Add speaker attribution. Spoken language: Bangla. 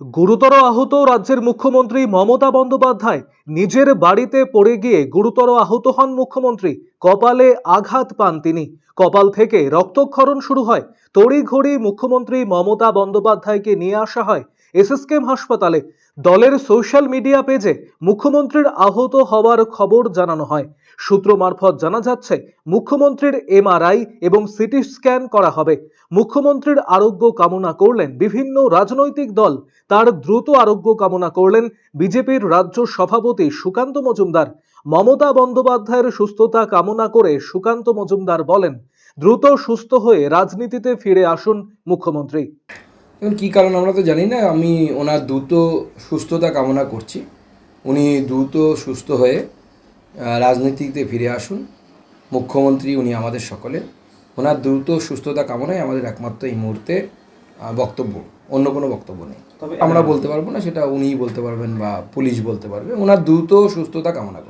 Speaker 1: গুরুতর আহত রাজ্যের মুখ্যমন্ত্রী মমতা বন্দ্যোপাধ্যায় নিজের বাড়িতে পড়ে গিয়ে গুরুতর আহত হন মুখ্যমন্ত্রী। কপালে আঘাত পান তিনি। কপাল থেকে রক্তক্ষরণ শুরু হয়। তড়িঘড়ি মুখ্যমন্ত্রী মমতা বন্দ্যোপাধ্যায়কে নিয়ে আসা হয়। এসএসকেএম হাসপাতালে। দলের সোশ্যাল মিডিয়া পেজে মুখ্যমন্ত্রীর আহত হওয়ার খবর জানানো হয়। সূত্র মারফত জানা যাচ্ছে, মুখ্যমন্ত্রীর এমআরআই এবং সিটি স্ক্যান করা হবে। মুখ্যমন্ত্রীর আরোগ্য কামনা করলেন বিভিন্ন রাজনৈতিক দল। তার দ্রুত আরোগ্য কামনা করলেন বিজেপির রাজ্য সভাপতি সুকান্ত মজুমদার। মমতা বন্দ্যোপাধ্যায়ের সুস্থতা কামনা করে সুকান্ত মজুমদার বলেন, দ্রুত সুস্থ হয়ে রাজনীতিতে ফিরে আসুন মুখ্যমন্ত্রী।
Speaker 2: এখন কী কারণ আমরা তো জানি না আমি ওনার দ্রুত সুস্থতা কামনা করছি। উনি দ্রুত সুস্থ হয়ে রাজনীতিতে ফিরে আসুন। মুখ্যমন্ত্রী উনি আমাদের সকলে। ওনার দ্রুত সুস্থতা কামনায় আমাদের একমাত্র এই মুহূর্তে বক্তব্য। অন্য কোনো বক্তব্য নেই। তবে আমরা বলতে পারব না সেটা উনিই বলতে পারবেন বা পুলিশ বলতে পারবে। ওনার দ্রুত সুস্থতা কামনা